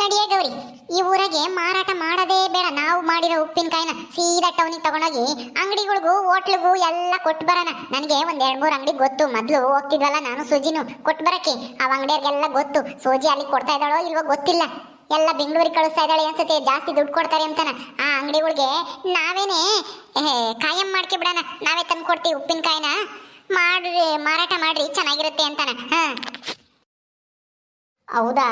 ನಡಿಯೇ ಗೌರಿ, ಈ ಊರಾಗೆ ಮಾರಾಟ ಮಾಡದೇ ಬೇಡ. ನಾವು ಮಾಡಿರೋ ಉಪ್ಪಿನಕಾಯಿನ ಸೀದಾ ಟೌನಿಗೆ ತಗೊಂಡೋಗಿ ಅಂಗಡಿಗಳಿಗೂ, ಹೋಟ್ಲಿಗೂ ಎಲ್ಲ ಕೊಟ್ಟು ಬರೋಣ. ನನಗೆ ಒಂದು ಎರಡು ಮೂರು ಅಂಗಡಿ ಗೊತ್ತು. ಮೊದಲು ಹೋಗ್ತಿದ್ವಲ್ಲ ನಾನು ಸೂಜಿನು ಕೊಟ್ಟು ಬರಕ್ಕೆ. ಆ ಅಂಗಡಿಯವ್ರಿಗೆಲ್ಲ ಗೊತ್ತು. ಸೂಜಿ ಅಲ್ಲಿ ಕೊಡ್ತಾ ಇದ್ದಾಳೋ ಇಲ್ವೋ ಗೊತ್ತಿಲ್ಲ. ಎಲ್ಲ ಬೆಂಗಳೂರಿಗೆ ಕಳಿಸ್ತಾ ಇದ್ದಾಳೆ ಅನ್ಸುತ್ತೆ. ಜಾಸ್ತಿ ದುಡ್ಡು ಕೊಡ್ತಾರೆ ಅಂತಾನ. ಆ ಅಂಗಡಿಗಳಿಗೆ ನಾವೇನೇ ಕಾಯಂ ಮಾಡ್ಕೆ ಬಿಡೋಣ. ನಾವೇ ತಂದು ಕೊಡ್ತೀವಿ ಉಪ್ಪಿನಕಾಯಿನ. ಮಾಡ್ರಿ, ಮಾರಾಟ ಮಾಡ್ರಿ. ಚೆನ್ನಾಗಿರುತ್ತೆ ಅಂತಾನೆ. ಹಾ. ಹೌದಾ?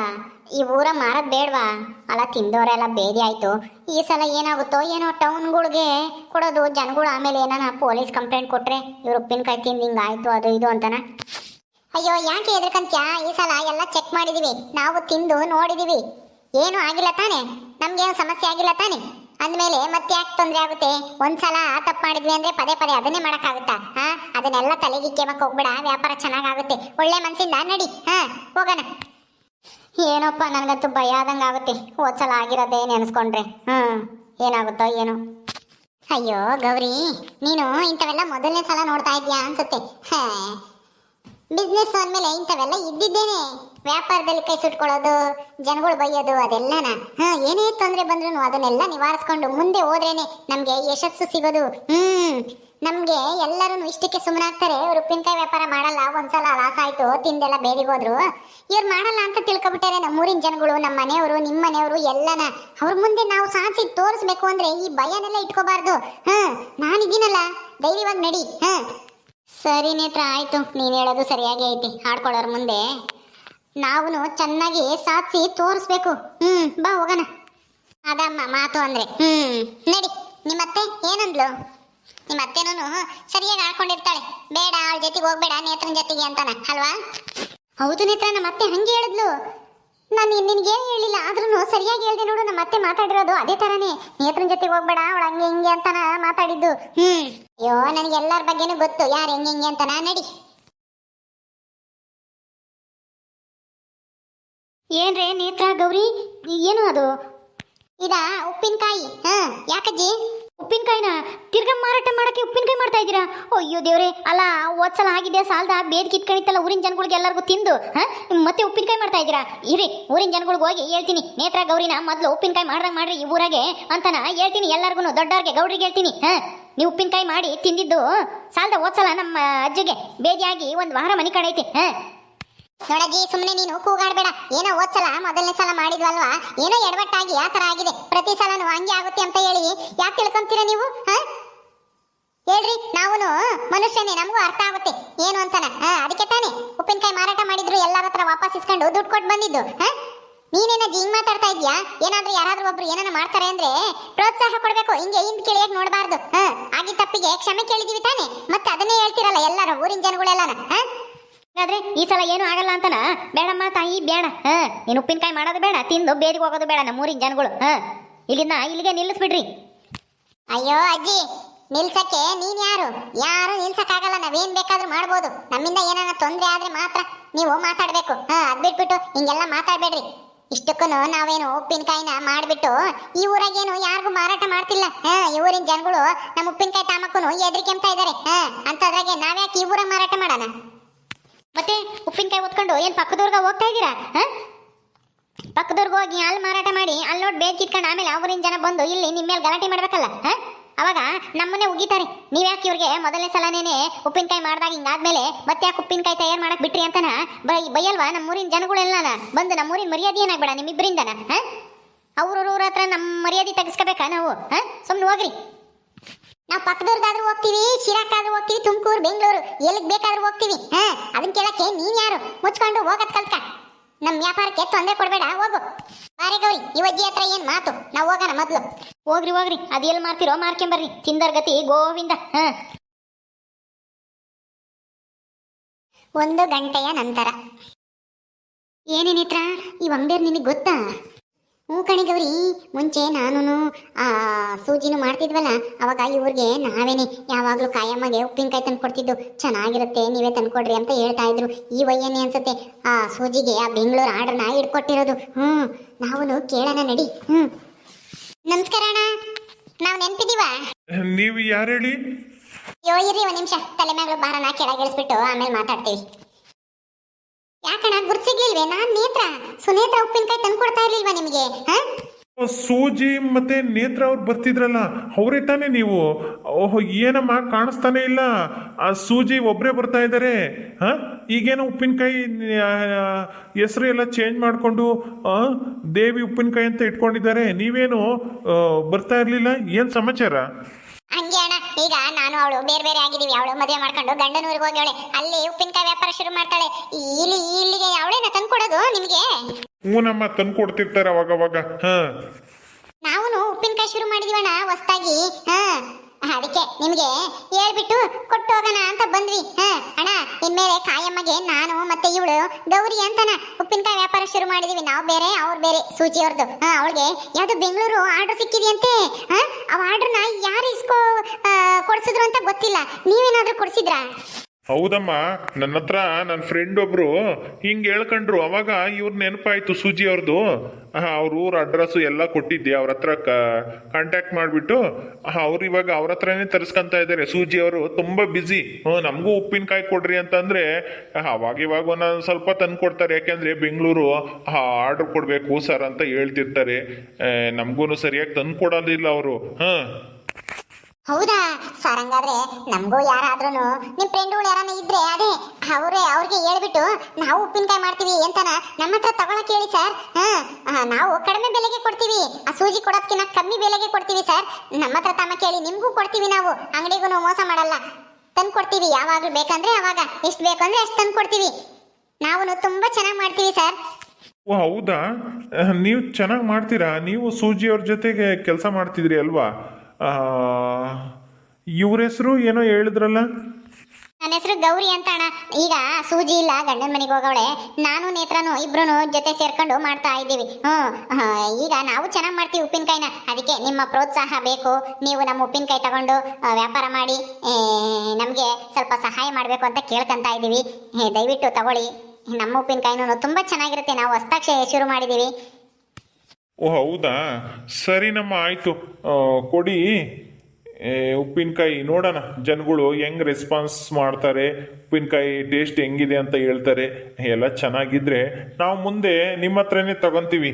ಈ ಊರ ಮಾರದ್ ಬೇಡ್ವಾ? ಅಲ್ಲ ತಿಂದವರೆಲ್ಲ ಬೇದಿ ಆಯ್ತು. ಈ ಸಲ ಏನಾಗುತ್ತೋ ಏನೋ ಟೌನ್ಗಳಿಗೆ ಕೊಡೋದು, ಜನಗಳು ಆಮೇಲೆ ಏನಾನ ಪೊಲೀಸ್ ಕಂಪ್ಲೇಂಟ್ ಕೊಟ್ರೆ ಇವ್ರು ಉಪ್ಪಿನಕಾಯಿ ತಿಂದು ಹಿಂಗಾಯ್ತು ಅದು ಇದು ಅಂತಾನ? ಅಯ್ಯೋ, ಯಾಕೆ ಎದ್ರಕಂತ್ಯ ಈ ಸಲ ಎಲ್ಲ ಚೆಕ್ ಮಾಡಿದೀವಿ. ನಾವು ತಿಂದು ನೋಡಿದೀವಿ. ಏನು ಆಗಿಲ್ಲ ತಾನೆ? ನಮ್ಗೇನು ಸಮಸ್ಯೆ ಆಗಿಲ್ಲ ತಾನೆ? ಅಂದ್ಮೇಲೆ ಮತ್ತೆ ಯಾಕೆ ತೊಂದರೆ ಆಗುತ್ತೆ? ಒಂದ್ಸಲ ತಪ್ಪು ಮಾಡಿದ್ವಿ ಅಂದ್ರೆ ಪದೇ ಪದೇ ಅದನ್ನೇ ಮಾಡೋಕ್ಕಾಗುತ್ತಾ? ಹಾ, ಅದನ್ನೆಲ್ಲ ತಲೆಗೆ ಕೇಮಕ್ ಹೋಗ್ಬೇಡ. ವ್ಯಾಪಾರ ಚೆನ್ನಾಗಾಗುತ್ತೆ. ಒಳ್ಳೆ ಮನಸ್ಸಿಂದ ನಡಿ. ಹಾ, ಹೋಗೋಣ. ಏನಪ್ಪ, ನನಗಂತೂ ಭಯ ಆದಂಗೆ ಆಗುತ್ತೆ. ಹೋದ್ಸಲ ಆಗಿರೋದೇ ನೆನೆಸ್ಕೊಂಡ್ರೆ. ಹ್ಮ್, ಏನಾಗುತ್ತೋ ಏನೋ. ಅಯ್ಯೋ, ಗೌರಿ, ನೀನು ಇಂಥವೆಲ್ಲ ಮೊದಲನೇ ಸಲ ನೋಡ್ತಾ ಇದ್ಯಾ ಅನ್ಸುತ್ತೆ. ಬಿಸ್ನೆಸ್ ಅಂದಮೇಲೆ ಇಂಥವೆಲ್ಲ ಇದ್ದಿದ್ದೇನೆ. ವ್ಯಾಪಾರದಲ್ಲಿ ಕೈ ಸುಟ್ಕೊಳ್ಳೋದು, ಜನಗಳು ಬೈಯೋದು, ಅದೆಲ್ಲನ. ಹಾ ಏನೇ ತೊಂದರೆ ಬಂದ್ರು ಅದನ್ನೆಲ್ಲ ನಿವಾರಿಸ್ಕೊಂಡು ಮುಂದೆ ಹೋದ್ರೇನೆ ನಮಗೆ ಯಶಸ್ಸು ಸಿಗೋದು. ಹ್ಮ್. ನಮ್ಗೆ ಎಲ್ಲರೂ ಇಷ್ಟಕ್ಕೆ ಸುಮ್ಮನಾಗ್ತಾರೆ ಇವ್ರು ಉಪ್ಪಿನಕಾಯಿ ವ್ಯಾಪಾರ ಮಾಡಲ್ಲ, ಒಂದ್ಸಲ ಲಾಸ್ ಆಯ್ತು, ತಿಂದೆಲ್ಲ ಬೇದಿಗೆ ಹೋದ್ರು. ಇವ್ರು ಮಾಡಲ್ಲ ಅಂತ ತಿಳ್ಕೊಬಿಟ್ಟಾರೆ ನಮ್ಮೂರಿನ ಜನಗಳು ನಮ್ಮ ಮನೆಯವರು ನಿಮ್ಮ ಮನೆಯವರು ಎಲ್ಲನ. ಅವ್ರ ಮುಂದೆ ನಾವು ಸಾಧಿಸಿ ತೋರಿಸ್ಬೇಕು ಅಂದ್ರೆ ಈ ಭಯನೆಲ್ಲ ಇಟ್ಕೋಬಾರ್ದು. ಹಾ ನಾನಿದ್ದೀನಲ್ಲ ಧೈರ್ಯವಾಗಿ ನಡಿ ಹಾ ಸರಿ ನೇತ್ರ, ಆಯ್ತು. ನೀನು ಹೇಳೋದು ಸರಿಯಾಗಿ ಐತಿ ಹಾಡ್ಕೊಳ್ಳೋರ್ ಮುಂದೆ. ನಾವು ಚೆನ್ನಾಗಿ ಸಾಧಿಸಿ ತೋರಿಸ್ಬೇಕು. ಹ್ಮ್, ಬಾ ಹೋಗೋಣ. ಅದಮ್ಮ ಮಾತು ಅಂದ್ರೆ, ಹ್ಮ್. ನಡಿ, ನಿಮ್ಮತ್ತೆ, ಏನಂದ್ಲು? ನಿಮ್ಮ ಅತ್ತೆನೂ ಸರಿಯಾಗಿ ಆಡ್ಕೊಂಡಿರ್ತಾಳೆ. ಬೇಡ, ಅವಳ ಜೊತೆಗೆ ಹೋಗ್ಬೇಡ, ನೇತ್ರನ ಜೊತೆಗೆ ಅಂತಾನ, ಅಲ್ವಾ? ಹೌದು ನೇತ್ರ, ನಮ್ಮ ಅತ್ತೆ ಹಂಗೆ ಹೇಳಿದ್ಲು. ನಾನು ನಿನ್ಗೇನು ಹೇಳಿಲ್ಲ ಆದ್ರೂ ಸರಿಯಾಗಿ ಹೇಳ್ದೆ ನೋಡು, ನಮ್ಮ ಅತ್ತೆ ಮಾತಾಡಿರೋದು ಅದೇ ತರನೇ. ನೇತ್ರನ ಜೊತೆಗೆ ಹೋಗ್ಬೇಡ, ಅವಳು ಹಂಗೆ ಹಿಂಗೆ ಅಂತಾನ ಮಾತಾಡಿದ್ದು. ಹ್ಮ್. ಅಯ್ಯೋ, ನನಗೆ ಎಲ್ಲರ ಬಗ್ಗೆನೂ ಗೊತ್ತು, ಯಾರು ಹೆಂಗೆ ಹಿಂಗೆ ಅಂತಾನ, ನಡಿ. ಏನ್ರೇ ನೇತ್ರ, ಗೌರಿ ಏನು ಅದು? ಇದ ಉಪ್ಪಿನಕಾಯಿ, ಹಾ, ಯಾಕಜ್ಜಿ? ಉಪ್ಪಿನಕಾಯಿನ ತಿರ್ಗಾ ಮಾರಾಟ ಮಾಡಕ್ಕೆ ಉಪ್ಪಿನಕಾಯಿ ಮಾಡ್ತಾ ಇದ್ದೀರಾ? ಅಯ್ಯೋ ದೇವ್ರೆ, ಅಲ್ಲ ಓದ್ಸಲ ಆಗಿದೆ ಸಾಲದ ಬೇದ್ ಕಿತ್ಕೊಂಡಿತ್ತಲ್ಲ, ಊರಿನ ಜನಗಳಿಗೆ ಎಲ್ಲರಿಗೂ ತಿಂದು, ಹಾಂ? ಮತ್ತೆ ಉಪ್ಪಿನಕಾಯಿ ಮಾಡ್ತಾ ಇದ್ದೀರಾ? ಇರಿ ಊರಿನ ಜನಗಳಿಗೆ ಹೋಗಿ ಹೇಳ್ತೀನಿ. ನೇತ್ರ, ಗೌರಿನ ಮೊದಲು ಉಪ್ಪಿನಕಾಯಿ ಮಾಡ್ದಂಗೆ ಮಾಡ್ರಿ ಈ ಊರಾಗೆ ಅಂತನ ಹೇಳ್ತೀನಿ ಎಲ್ಲರಿಗೂ ದೊಡ್ಡವ್ರಿಗೆ, ಗೌಡ್ರಿಗೆ ಹೇಳ್ತೀನಿ, ಹಾಂ? ನೀವು ಉಪ್ಪಿನಕಾಯಿ ಮಾಡಿ ತಿಂದಿದ್ದು, ಸಾಲದ ಹೋದ್ಸಲ ನಮ್ಮ ಅಜ್ಜಿಗೆ ಬೇದಿಯಾಗಿ ಒಂದು ವಾರ ಮನೆ ಕಡೆ ಐತಿ, ಹಾ? ನೋಡಜ್ಜಿ ಸುಮ್ಮನೆ ನೀನು ಕೂಗಾಡ್ಬೇಡ. ಏನೋ ಓದ್ಸಲ ಮೊದಲನೇ ಸಲ ಮಾಡಿದ್ವಲ್ವಾ? ಏನೋ ಎಡವಟ್ಟಾಗಿ ಆ ತರ ಆಗಿದೆ. ಪ್ರತಿ ಸಲನು ಹಂಗೆ ಆಗುತ್ತೆ ಅಂತ ಹೇಳಿ. ಯಾಕೆ ತಿಳ್ಕೊಂತೀರ ನೀವು? ಹಾ? ಹೇಳ್ರಿ ನಾವು ಮನುಷ್ಯನೇ, ನಮಗೂ ಅರ್ಥ ಆಗುತ್ತೆ. ಏನು ಅಂತಾನ? ಅದಕ್ಕೆ ತಾನೇ. ಉಪ್ಪಿನಕಾಯಿ ಮಾರಾಟ ಮಾಡಿದ್ರು ಎಲ್ಲರ ಹತ್ರ ವಾಪಸ್ ಇಸ್ಕೊಂಡು ದುಡ್ಡು ಕೊಟ್ಟು ಬಂದಿದ್ದು. ಹಾ? ನೀನೇನ ಹಿಂಗ್ ಮಾತಾಡ್ತಾ ಇದ್ಯಾ? ಏನಾದ್ರೂ ಯಾರಾದ್ರೂ ಒಬ್ರು ಏನಾನ ಮಾಡ್ತಾರೆ ಅಂದ್ರೆ ಪ್ರೋತ್ಸಾಹ ಕೊಡಬೇಕು. ಹಿಂಗೆ ಹಿಂದ್ ಕೇಳಿಯಕ್ ನೋಡಬಾರ್ದು. ಹಾ ಆಗಿ ತಪ್ಪಿಗೆ ಕ್ಷಮೆ ಕೇಳಿದೀವಿ ತಾನೆ. ಮತ್ತೆ ಅದನ್ನೇ ಹೇಳ್ತಿರಲ್ಲ ಎಲ್ಲರೂ ಊರಿನ ಜನಗಳೆಲ್ಲನ. ಹಾ? ಹಾಗಾದ್ರೆ ಈ ಸಲ ಏನು ಆಗಲ್ಲ ಅಂತನ? ಬೇಡಮ್ಮ ತಾಯಿ ಬೇಡ ಹಾ, ನೀನು ಉಪ್ಪಿನಕಾಯಿ ಮಾಡೋದು ಬೇಡ, ತಿಂದು ಬೇದಿಗೆ ಹೋಗೋದು ಬೇಡ ನಮ್ಮೂರಿನ ಜನಗಳು. ಹಾ ಇಲ್ಲಿಂದ ಇಲ್ಲಿಗೆ ನಿಲ್ಲಿಸ್ಬಿಡ್ರಿ. ಅಯ್ಯೋ ಅಜ್ಜಿ, ನಿಲ್ಸಕ್ಕೆ ನೀನ್ ಯಾರು? ಯಾರು ನಿಲ್ಸಕ್ಕಾಗಲ್ಲ, ನಾವೇನ್ ಬೇಕಾದ್ರೂ ಮಾಡ್ಬೋದು. ನಮ್ಮಿಂದ ಏನಾರ ತೊಂದ್ರೆ ಆದ್ರೆ ಮಾತ್ರ ನೀವು ಮಾತಾಡ್ಬೇಕು. ಹಾ ಅದ್ ಬಿಟ್ಬಿಟ್ಟು ಹಿಂಗೆಲ್ಲ ಮಾತಾಡ್ಬೇಡ್ರಿ. ಇಷ್ಟಕ್ಕೂ ನಾವೇನು ಉಪ್ಪಿನಕಾಯಿನ ಮಾಡಿಬಿಟ್ಟು ಈ ಊರಾಗೇನು ಯಾರಿಗೂ ಮಾರಾಟ ಮಾಡ್ತಿಲ್ಲ. ಈ ಊರಿನ ಜನಗಳು ನಮ್ಮ ಉಪ್ಪಿನಕಾಯಿ ತಾಮಕ್ಕೂ ಎದ್ರಿಕೆಂತ ಇದ್ದಾರೆ ಹಾ ಅಂತದ್ರಾಗೆ ನಾವ್ಯಾಕೆ ಈ ಊರಾಗ ಮಾರಾಟ ಮಾಡೋಣ? ಮತ್ತೆ ಉಪ್ಪಿನಕಾಯಿ ಹೊತ್ಕೊಂಡು ಏನು ಪಕ್ಕದವ್ರಿಗೆ ಹೋಗ್ತಾ ಇದ್ದೀರಾ? ಹಾಂ? ಪಕ್ಕದವ್ರಿಗೆ ಹೋಗಿ ಅಲ್ಲಿ ಮಾರಾಟ ಮಾಡಿ ಅಲ್ಲಿ ನೋಡಿ ಬೇಗ ಆಮೇಲೆ ಅವರಿನ ಜನ ಬಂದು ಇಲ್ಲಿ ನಿಮ್ಮ ಮೇಲೆ ಗಲಾಟೆ ಮಾಡ್ಬೇಕಲ್ಲ, ಹಾಂ? ಅವಾಗ ನಮ್ಮನ್ನೇ ಉಗಿತಾರೆ. ನೀವ್ಯಾಕೆ ಇವ್ರಿಗೆ ಮೊದಲನೇ ಸಲನೇನೆ ಉಪ್ಪಿನಕಾಯಿ ಮಾಡಿದಾಗ ಹಿಂಗಾದ್ಮೇಲೆ ಮತ್ತೆ ಯಾಕೆ ಉಪ್ಪಿನಕಾಯಿ ತಯಾರು ಮಾಡಕ್ ಬಿಟ್ರಿ ಅಂತನ? ಬೈ, ಬೈಯಲ್ವಾ ನಮ್ಮೂರಿನ ಜನಗಳೆಲ್ಲ ಬಂದು ನಮ್ಮೂರಿನ ಮರ್ಯಾದೆ ಏನಾಗ್ಬೇಡ ನಿಮ್ಮಿಬ್ಬರಿಂದನ ಹಾ? ಅವ್ರವ್ರ ಹತ್ರ ನಮ್ಮ ಮರ್ಯಾದೆ ತೆಗಿಸ್ಕೋಬೇಕಾ ನಾವು, ಹಾಂ? ಸುಮ್ಮನೆ ಹೋಗ್ರಿ. ನಾವು ಪಕ್ಕದವ್ರಿಗಾದ್ರೂ ಹೋಗ್ತೀವಿ, ಶಿರಾಕ್ಕಾದ್ರೂ ಹೋಗ್ತೀವಿ, ತುಮಕೂರು, ಬೆಂಗಳೂರು, ಎಲ್ಲಿಗೆ ಬೇಕಾದ್ರೂ ಹೋಗ್ತೀವಿ. ಹಾ ಅದನ್ನ ಕೇಳಕ್ಕೆ ನೀನ್ ಯಾರು? ಮುಚ್ಕೊಂಡು ಹೋಗತ್ ಕಲ್ಕ ನಮ್ಮ ವ್ಯಾಪಾರಕ್ಕೆ ತೊಂದ್ರೆ ಕೊಡಬೇಡ, ಹೋಗು. ಬಾರೆ ಗೌರಿ ಈ ಅಜ್ಜಿ ಹತ್ರ ಏನ್ ಮಾತು? ನಾವ್ ಹೋಗೋಣ ಮೊದ್ಲು. ಹೋಗ್ರಿ ಹೋಗ್ರಿ. ಅದು ಎಲ್ಲಿ ಮಾರ್ತಿರೋ ಮಾರ್ಕೊಂಬರ್ರಿ ತಿಂದರ್ ಗತಿ ಗೋವಿಂದ. ಹಾ. ಒಂದು ಗಂಟೆಯ ನಂತರ. ಏನೇನಿತ್ರ ಈ ಅಂಗಡಿಯರ್ ನಿನಗೆ ಗೊತ್ತಾ? ಹ್ಞೂ ಕಣಿ ಗೌರಿ ಮುಂಚೆ ನಾನು ಆ ಸೂಜಿನೂ ಮಾಡ್ತಿದ್ವಲ್ಲ ಅವಾಗ ಇವ್ರಿಗೆ ನಾವೇನೆ ಯಾವಾಗಲೂ ಕಾಯಮ್ಮಗೆ ಉಪ್ಪಿನಕಾಯಿ ತಂದು ಕೊಡ್ತಿದ್ದು. ಚೆನ್ನಾಗಿರುತ್ತೆ ನೀವೇ ತಂದ್ಕೊಡ್ರಿ ಅಂತ ಹೇಳ್ತಾ ಇದ್ರು. ಈ ವಯ್ಯನೇ ಅನ್ಸುತ್ತೆ ಆ ಸೂಜಿಗೆ ಆ ಬೆಂಗಳೂರು ಆರ್ಡರ್ನ ಇಟ್ಕೊಟ್ಟಿರೋದು. ಹ್ಞೂ ನಾವು ಕೇಳೋಣ ನಡಿ. ಹ್ಞೂ. ನಮಸ್ಕಾರ ಅಣ್ಣ ನಾವು ನೆನ್ಪಿದೀವಾ ನೀವು ಯಾರು ಹೇಳಿ? ಯೋ ಇರಿ ಒಂದ್ ನಿಮಿಷ. ತಲೆ ಬಾರ ಬಾರನ ಕೆಳಗಿಳಿಸ್ಬಿಟ್ಟು ಆಮೇಲೆ ಮಾತಾಡ್ತೀವಿ. ಯಾಕಣ್ಣ ಗುರ್ಸಿಗ್ಲಿಲ್ವೇ ನಾನ್ ನೇತ್ರ. ಸುನೇತ್ರ ಉಪ್ಪಿನಕಾಯಿ ತಂದು ಕೊಡ್ತಾ ಇರ್ಲಿಲ್ವಾ ನಿಮ್ಗೆ? ಹಾ? ಸೂಜಿ ಮತ್ತೆ ನೇತ್ರ ಅವ್ರು ಬರ್ತಿದ್ರಲ್ಲ ಅವರೇ ತಾನೇ ನೀವು? ಓಹೋ ಏನಮ್ಮ ಕಾಣಿಸ್ತಾನೆ ಇಲ್ಲ. ಆ ಸೂಜಿ ಒಬ್ಬರೇ ಬರ್ತಾ ಇದ್ದಾರೆ ಹಾ? ಈಗೇನೋ ಉಪ್ಪಿನಕಾಯಿ ಹೆಸರು ಎಲ್ಲ ಚೇಂಜ್ ಮಾಡಿಕೊಂಡು ದೇವಿ ಉಪ್ಪಿನಕಾಯಿ ಅಂತ ಇಟ್ಕೊಂಡಿದ್ದಾರೆ. ನೀವೇನು ಬರ್ತಾ ಇರಲಿಲ್ಲ? ಏನು ಸಮಾಚಾರ? ಹಂಗೆ ಅಣ್ಣ ಈಗ ನಾನು ಅವಳು ಬೇರೆ ಬೇರೆ ಆಗಿದ್ದೀವಿ ಅವಳು ಮದುವೆ ಮಾಡ್ಕೊಂಡು ಗಂಡನೂರಿಗೆ ಅವಳೆ. ಅಲ್ಲಿ ಉಪ್ಪಿನಕಾಯಿ ವ್ಯಾಪಾರ ಶುರು ಮಾಡ್ತಾಳೆ. ಇಲ್ಲಿ ಇಲ್ಲಿಗೆ ಅವಳೇನ ತಂದ್ಕೊಡೋದು ನಿಮಗೆ? ಹೂನಮ್ಮ ತಂದು ಕೊಡ್ತಿರ್ತಾರೆ ಅವಾಗ ಅವಾಗ ಹಾ. ನಾವು ಉಪ್ಪಿನಕಾಯಿ ಶುರು ಮಾಡಿದೀವಣ್ಣ ಹೊಸ್ದಾಗಿ ಹಾ. ಅದಕ್ಕೆ ನಿಮಗೆ ಹೇಳ್ಬಿಟ್ಟು ಕೊಟ್ಟು ಹೋಗೋಣ ಅಂತ ಬಂದ್ವಿ. ಹಾ, ಅಣ್ಣ, ಇನ್ಮೇಲೆ ಕಾಯಮ್ಮಗೆ ನಾನು ಮತ್ತೆ ಇವಳು ಗೌರಿ ಅಂತನ ಉಪ್ಪಿನಕಾಯಿ ವ್ಯಾಪಾರ ಶುರು ಮಾಡಿದೀವಿ. ನಾವು ಬೇರೆ, ಅವ್ರು ಬೇರೆ ಸೂಚಿ ಅವ್ರದ್ದು ಅವಳಿಗೆ ಯಾವುದು ಬೆಂಗಳೂರು ಆರ್ಡರ್ ಸಿಕ್ಕಿದೆಯಂತೆ? ಆ ಆರ್ಡರ್ನ ಯಾರು ಇಸ್ಕೋ ಕೊಡ್ಸಿದ್ರು ಅಂತ ಗೊತ್ತಿಲ್ಲ. ನೀವೇನಾದರೂ ಕೊಡ್ಸಿದ್ರಾ? ಹೌದಮ್ಮ, ನನ್ನ ಹತ್ರ ನನ್ನ ಫ್ರೆಂಡ್ ಒಬ್ರು ಹಿಂಗೆ ಹೇಳ್ಕೊಂಡ್ರು, ಅವಾಗ ಇವ್ರ ನೆನಪಾಯ್ತು ಸೂಜಿ ಅವ್ರದ್ದು ಅವ್ರ ಊರ ಅಡ್ರೆಸ್ಸು ಎಲ್ಲ ಕೊಟ್ಟಿದ್ದೆ, ಅವ್ರ ಹತ್ರ ಕಾಂಟ್ಯಾಕ್ಟ್ ಮಾಡಿಬಿಟ್ಟು ಅವ್ರು ಇವಾಗ ಅವ್ರ ಹತ್ರನೇ ತರಿಸ್ಕೊಂತ ಇದ್ದಾರೆ ಸೂಜಿ ಅವರು ತುಂಬ ಬ್ಯುಸಿ ಹ್ಞೂ ನಮಗೂ ಉಪ್ಪಿನಕಾಯಿ ಕೊಡ್ರಿ ಅಂತಂದರೆ ಅವಾಗ ಇವಾಗ ಒಂದೊಂದು ಸ್ವಲ್ಪ ತಂದು ಕೊಡ್ತಾರೆ. ಯಾಕೆಂದ್ರೆ ಬೆಂಗಳೂರು ಆರ್ಡರ್ ಕೊಡಬೇಕು ಸರ್ ಅಂತ ಹೇಳ್ತಿರ್ತಾರೆ. ನಮಗೂ ಸರಿಯಾಗಿ ತಂದು ಕೊಡೋದಿಲ್ಲ ಅವರು. ಹಾಂ ಹೌದಾ? ಸರ್ ಹಂಗಾದ್ರೆ ನಮಗೂ ಯಾರಾದ್ರೂ ನಿಮ್ಮ ಫ್ರೆಂಡ್ಗಳು ಯಾರನ್ನ ಇದ್ರೆ ಅದೇ, ಅವರೇ, ಅವ್ರಿಗೆ ಹೇಳ್ಬಿಟ್ಟು ನಾವು ಉಪ್ಪಿನಕಾಯಿ ಮಾಡ್ತೀವಿ ಅಂತನ ನಮ್ಮ ಹತ್ರ ತಗೊಳಕ್ ಹೇಳಿ ಸರ್ ಹಾ ನಾವು ಕಡಿಮೆ ಬೆಲೆಗೆ ಕೊಡ್ತೀವಿ. ಆ ಸೂಜಿ ಕೊಡೋದಕ್ಕಿಂತ ಕಮ್ಮಿ ಬೆಲೆಗೆ ಕೊಡ್ತೀವಿ ಸರ್ ನಮ್ಮ ಹತ್ರ ತಮ್ಮ ಕೇಳಿ, ನಿಮಗೂ ಕೊಡ್ತೀವಿ ನಾವು. ಅಂಗಡಿಗೂ ಮೋಸ ಮಾಡಲ್ಲ. ತಂದು ಕೊಡ್ತೀವಿ. ಯಾವಾಗಲೂ ಬೇಕಂದ್ರೆ ಅವಾಗ. ಎಷ್ಟು ಬೇಕಂದ್ರೆ ಅಷ್ಟು ತಂದು ಕೊಡ್ತೀವಿ. ನಾವು ತುಂಬಾ ಚೆನ್ನಾಗಿ ಮಾಡ್ತೀವಿ ಸರ್ ಓ, ಹೌದಾ? ನೀವು ಚೆನ್ನಾಗಿ ಮಾಡ್ತೀರಾ? ನೀವು ಸೂಜಿ ಅವ್ರ ಜೊತೆಗೆ ಕೆಲಸ ಮಾಡ್ತಿದ್ರಿ ಅಲ್ವಾ? ಇವ್ರ ಹೆಸರು ಏನೋ ಹೇಳಿದ್ರಲ್ಲ? ನನ್ನ ಹೆಸರು ಗೌರಿ ಅಂತ ಅಣ್ಣ ಈಗ ಸೂಜಿ ಇಲ್ಲ, ಗಂಡನ ಮನೆಗೆ ಹೋಗವಳೆ. ನಾನು, ನೇತ್ರನು ಇಬ್ರು ಜೊತೆ ಸೇರ್ಕೊಂಡು ಮಾಡ್ತಾ ಇದ್ದೀವಿ. ಹ್ಞೂ ಈಗ ನಾವು ಚೆನ್ನಾಗಿ ಮಾಡ್ತೀವಿ ಉಪ್ಪಿನಕಾಯಿನ. ಅದಕ್ಕೆ ನಿಮ್ಮ ಪ್ರೋತ್ಸಾಹ ಬೇಕು. ನೀವು ನಮ್ಮ ಉಪ್ಪಿನಕಾಯಿ ತಗೊಂಡು ವ್ಯಾಪಾರ ಮಾಡಿ ನಮಗೆ ಸ್ವಲ್ಪ ಸಹಾಯ ಮಾಡಬೇಕು ಅಂತ ಕೇಳ್ಕೊಂತ ಇದ್ದೀವಿ. ದಯವಿಟ್ಟು ತಗೊಳ್ಳಿ. ನಮ್ಮ ಉಪ್ಪಿನಕಾಯಿನೂ ತುಂಬ ಚೆನ್ನಾಗಿರುತ್ತೆ. ನಾವು ಹೊಸ್ದಾಗಿ ಶುರು ಮಾಡಿದ್ದೀವಿ. ಓ, ಹೌದಾ? ಸರಿನಮ್ಮ ಆಯಿತು. ಕೊಡಿ. ಉಪ್ಪಿನಕಾಯಿ ನೋಡೋಣ. ಜನಗಳು ಹೆಂಗ್ ರೆಸ್ಪಾನ್ಸ್ ಮಾಡ್ತಾರೆ? ಉಪ್ಪಿನಕಾಯಿ ಟೇಸ್ಟ್ ಹೆಂಗಿದೆ ಅಂತ ಹೇಳ್ತಾರೆ. ಎಲ್ಲ ಚೆನ್ನಾಗಿದ್ರೆ ನಾವು ಮುಂದೆ ನಿಮ್ಮ ಹತ್ರನೇ ತಗೊಂತೀವಿ.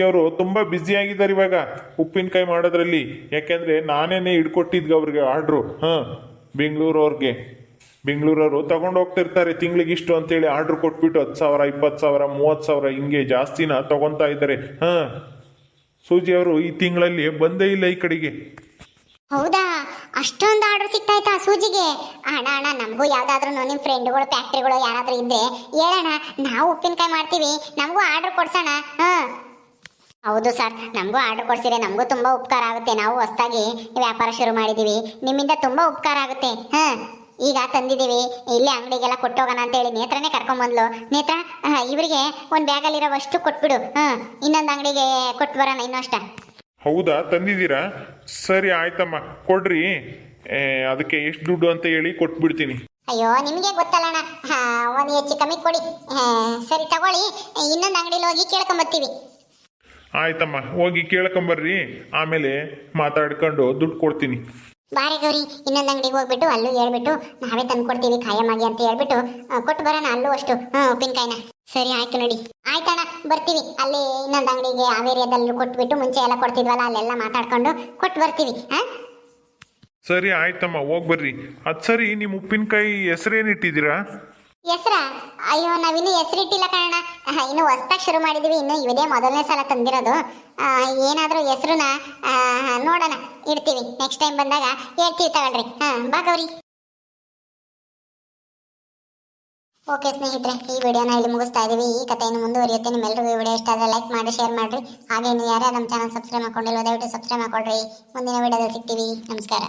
ಅವರು ತುಂಬ ಬ್ಯುಸಿ ಆಗಿದ್ದಾರೆ ಇವಾಗ ಉಪ್ಪಿನಕಾಯಿ ಮಾಡೋದ್ರಲ್ಲಿ. ಯಾಕೆಂದ್ರೆ ನಾನೇನೆ ಇಡ್ಕೊಟ್ಟಿದ್ಗ ಅವ್ರಿಗೆ ಆರ್ಡ್ರು ಹಾಂ, ಬೆಂಗಳೂರು ಅವ್ರಿಗೆ. ಬೆಂಗಳೂರವರು ತಗೊಂಡು ಹೋಗ್ತಿರ್ತಾರೆ, ತಿಂಗಳಿಗೆ ಇಷ್ಟು ಅಂತೇಳಿ ಆರ್ಡ್ರ್ ಕೊಟ್ಬಿಟ್ಟು ಹತ್ತು ಸಾವಿರ, ಇಪ್ಪತ್ತು ಸಾವಿರ, ಮೂವತ್ತು ಸಾವಿರ ಹಿಂಗೆ ಜಾಸ್ತಿನ ತಗೊತಾ ಇದ್ದಾರೆ. ಹಾಂ, ಸೂಜಿ ಅವರು ಈ ತಿಂಗಳಲ್ಲಿ ಬಂದೇ ಇಲ್ಲ ಈ ಕಡೆಗೆ. ಹೌದಾ? ಅಷ್ಟೊಂದು ಆರ್ಡರ್ ಸಿಗ್ತಾಯ್ತಾ ಸೂಜಿಗೆ? ಅಣ್ಣ ಅಣ್ಣ, ನಮಗೂ ಯಾವ್ದಾದ್ರು ನಿಮ್ಮ ಫ್ರೆಂಡ್ಗಳು, ಫ್ಯಾಕ್ಟ್ರಿಗಳು ಯಾರಾದರೂ ಇದ್ರೆ ಹೇಳೋಣ ನಾವು ಉಪ್ಪಿನಕಾಯಿ ಮಾಡ್ತೀವಿ, ನಮಗೂ ಆರ್ಡರ್ ಕೊಡ್ಸೋಣ. ಹಾಂ. ಹೌದು ಸರ್, ನಮಗೂ ಆರ್ಡರ್ ಕೊಡ್ಸಿದ್ರೆ ನಮಗೂ ತುಂಬ ಉಪಕಾರ ಆಗುತ್ತೆ. ನಾವು ಹೊಸ್ದಾಗಿ ವ್ಯಾಪಾರ ಶುರು ಮಾಡಿದ್ದೀವಿ ನಿಮ್ಮಿಂದ ತುಂಬ ಉಪಕಾರ ಆಗುತ್ತೆ. ಹಾಂ. ಈಗ ತಂದಿದ್ದೀವಿ ಇಲ್ಲೇ ಅಂಗಡಿಗೆಲ್ಲ ಕೊಟ್ಟೋಗೋಣ ಅಂತ ಹೇಳಿ ನೇತ್ರನೇ ಕರ್ಕೊಂಬಂದ್ಲು. ನೇತ್ರ ಇವರಿಗೆ ಒಂದು ಬ್ಯಾಗಲ್ಲಿರೋವಷ್ಟು ಕೊಟ್ಬಿಡು. ಹಾಂ ಇನ್ನೊಂದು ಅಂಗಡಿಗೆ ಕೊಟ್ಟು ಬರೋಣ ಇನ್ನಷ್ಟ. ಹೌದಾ? ತಂದಿದ್ದೀರಾ? ಸರಿ ಆಯ್ತಮ್ಮ. ಕೊಡ್ರಿ. ಅದಕ್ಕೆ ಎಷ್ಟು ದುಡ್ಡು ಅಂತ ಹೇಳಿ ಕೊಟ್ಬಿಡ್ತೀನಿ. ಅಯ್ಯೋ ನಿಮಗೆ ಗೊತ್ತಲ್ಲಣ್ಣ ಹಾ, ಒಂದು ಹೆಚ್ಚು ಕಮ್ಮಿ ಕೊಡಿ. ಸರಿ ತಗೊಳ್ಳಿ. ಇನ್ನೊಂದು ಅಂಗಡಿಲಿ ಹೋಗಿ ಕೇಳ್ಕೊಂಬರ್ತೀವಿ ಆಯ್ತಮ್ಮ ಹೋಗಿ ಕೇಳ್ಕೊಂಬರ್ರಿ. ಆಮೇಲೆ ಮಾತಾಡ್ಕೊಂಡು ದುಡ್ಡು ಕೊಡ್ತೀನಿ. ಬಾರಿ ಗೌರಿ, ಇನ್ನೊಂದು ಅಂಗಡಿಗೆ ಹೋಗ್ಬಿಟ್ಟು ಅಲ್ಲೂ ಹೇಳ್ಬಿಟ್ಟು, ನಾವೇ ತಂದು ಕೊಡ್ತೀವಿ ಖಾಯಮಾಗಿ ಅಂತ ಹೇಳ್ಬಿಟ್ಟು ಕೊಟ್ಟು ಬರೋಣ ಅಲ್ಲೂ ಅಷ್ಟು ಹಾಂ ಉಪ್ಪಿನಕಾಯಿನ. ಸರಿ, ಆಯ್ತು ನೋಡಿ. ಆಯ್ತಣ್ಣ, ಬರ್ತೀವಿ. ಅಲ್ಲಿ ಇನ್ನೊಂದು ಅಂಗಡಿಗೆ ಆ ಏರಿಯಾದಲ್ಲಿ ಕೊಟ್ಬಿಟ್ಟು ಮುಂಚೆ ಎಲ್ಲ ಕೊಡ್ತಿದ್ವಲ್ಲ, ಅಲ್ಲೆಲ್ಲ ಮಾತಾಡ್ಕೊಂಡು ಕೊಟ್ಟು ಬರ್ತೀವಿ ಹಾಂ ಸರಿ, ಆಯ್ತಮ್ಮ ಹೋಗ್ಬರ್ರಿ ಅದು ಸರಿ ನಿಮ್ಮ ಉಪ್ಪಿನಕಾಯಿ ಹೆಸರೇನಿಟ್ಟಿದ್ದೀರಾ ಹೆಸ್ರ? ಅಯ್ಯೋ ನಾವಿನ್ನು ಹೆಸರಿಟ್ಟಿಲ್ಲ ಕಣ ಇನ್ನು ಹೊಸ್ದಾಗಿ ಶುರು ಮಾಡಿದೀವಿ. ಇನ್ನು ಇದೇ ಮೊದಲನೇ ಸಲ ತಂದಿರೋದು. ಏನಾದರೂ ಹೆಸ್ರನ್ನ ನೋಡೋಣ. ಇಡ್ತೀವಿ. ನೆಕ್ಸ್ಟ್ ಟೈಮ್ ಬಂದಾಗ ಹೇಳ್ತೀವಿ ತಗೊಳ್ರಿ. ಹಾ, ಬಾ ಗೌರಿ. ಓಕೆ ಸ್ನೇಹಿತರೆ, ಈ ವಿಡಿಯೋನ ಇಲ್ಲಿ ಮುಗಿಸ್ತಾ ಇದೀವಿ. ಈ ಕಥೆಯನ್ನು ಮುಂದುವರಿಯುತ್ತೆ. ನಿಮ್ಮೆಲ್ಲರಿಗೂ ಈ ವಿಡಿಯೋ ಇಷ್ಟ ಆದರೆ ಲೈಕ್ ಮಾಡಿ, ಶೇರ್ ಮಾಡಿರಿ. ಹಾಗೆ ನೀವು ಯಾರ್ಯಾರು ನಮ್ಮ ಚಾನಲ್ ಸಬ್ಸ್ಕ್ರೈಬ್ ಮಾಡ್ಕೊಂಡಿಲ್ಲ ದಯವಿಟ್ಟು ಸಬ್ಸ್ಕ್ರೈಬ್ ಮಾಡ್ಕೊಳ್ರಿ. ಮುಂದಿನ ವಿಡಿಯೋದಲ್ಲಿ ಸಿಗ್ತೀವಿ. ನಮಸ್ಕಾರ.